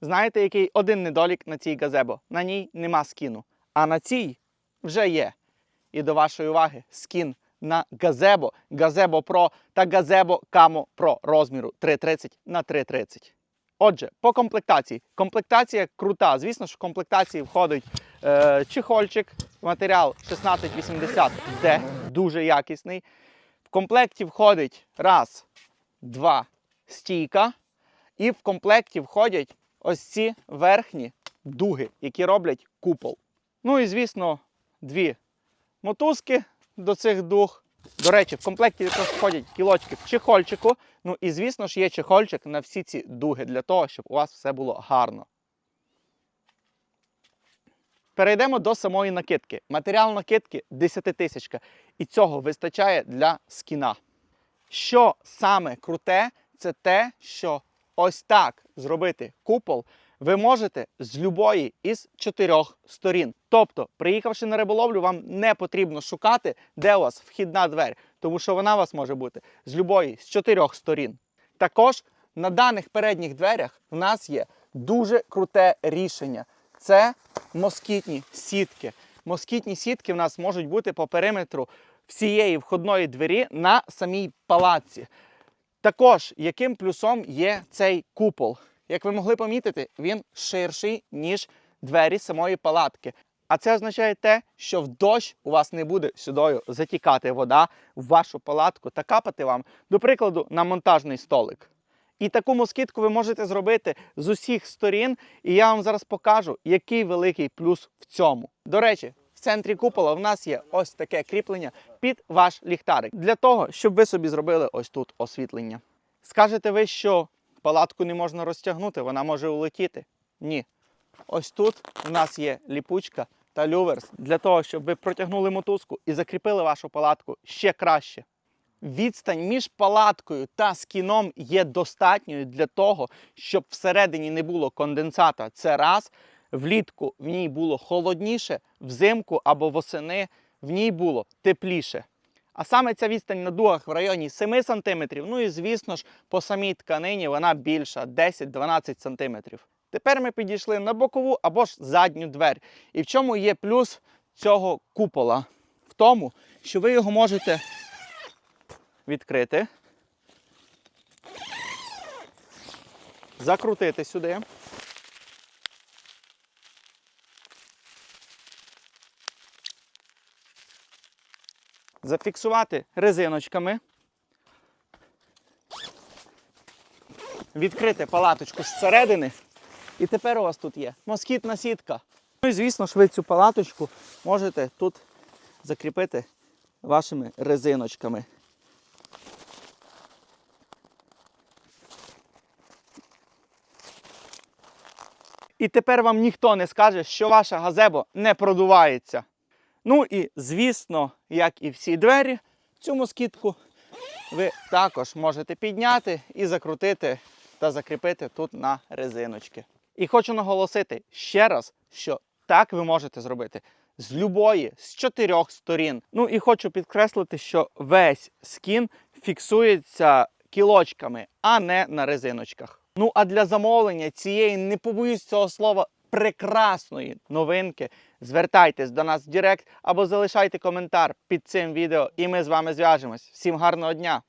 Знаєте, який один недолік на цій газебо? На ній нема скіну. А на цій вже є. І до вашої уваги скін на Газебо, Газебо Pro та Газебо Camo Pro розміру 330 на 330. Отже, по комплектації. Комплектація крута. Звісно ж, в комплектації входить е, чехольчик, матеріал 1680D, дуже якісний. В комплекті входить раз, два стійка. І в комплекті входять ось ці верхні дуги, які роблять купол. Ну і, звісно, дві мотузки до цих дуг. До речі, в комплекті входять кілочки в чехольчику. Ну і, звісно ж, є чехольчик на всі ці дуги для того, щоб у вас все було гарно. Перейдемо до самої накидки. Матеріал накидки 10 тисячка. І цього вистачає для скіна. Що саме круте, це те, що ось так зробити купол ви можете з любої із чотирьох сторін. Тобто, приїхавши на риболовлю, вам не потрібно шукати, де у вас вхідна двері, тому що вона у вас може бути з любої з чотирьох сторін. Також на даних передніх дверях в нас є дуже круте рішення. Це москітні сітки. Москітні сітки в нас можуть бути по периметру всієї входної двері на самій палаці. Також яким плюсом є цей купол? Як ви могли помітити, він ширший, ніж двері самої палатки. А це означає те, що в дощ у вас не буде сюдою затікати вода в вашу палатку та капати вам, до прикладу, на монтажний столик. І таку москітку ви можете зробити з усіх сторін, і я вам зараз покажу, який великий плюс в цьому. До речі, в центрі купола в нас є ось таке кріплення під ваш ліхтарик для того, щоб ви собі зробили ось тут освітлення. Скажете ви, що палатку не можна розтягнути, вона може улетіти? Ні. Ось тут у нас є ліпучка та люверс для того, щоб ви протягнули мотузку і закріпили вашу палатку ще краще. Відстань між палаткою та скіном є достатньою для того, щоб всередині не було конденсата. Це раз. Влітку в ній було холодніше, взимку або восени в ній було тепліше. А саме ця відстань на дугах в районі 7 см, ну і звісно ж, по самій тканині вона більша 10-12 см. Тепер ми підійшли на бокову або ж задню двері. І в чому є плюс цього купола? В тому, що ви його можете відкрити, закрутити сюди. Зафіксувати резиночками. Відкрити палаточку зсередини. І тепер у вас тут є москітна сітка. Ну і звісно ж ви цю палаточку можете тут закріпити вашими резиночками. І тепер вам ніхто не скаже, що ваша газебо не продувається. Ну і звісно, як і всі двері, цю москітку ви також можете підняти і закрутити та закріпити тут на резиночки. І хочу наголосити ще раз, що так ви можете зробити з любої з чотирьох сторін. Ну і хочу підкреслити, що весь скін фіксується кілочками, а не на резиночках. Ну а для замовлення цієї, не побоюсь цього слова, прекрасної новинки, звертайтесь до нас в Директ або залишайте коментар під цим відео, і ми з вами зв'яжемось. Всім гарного дня!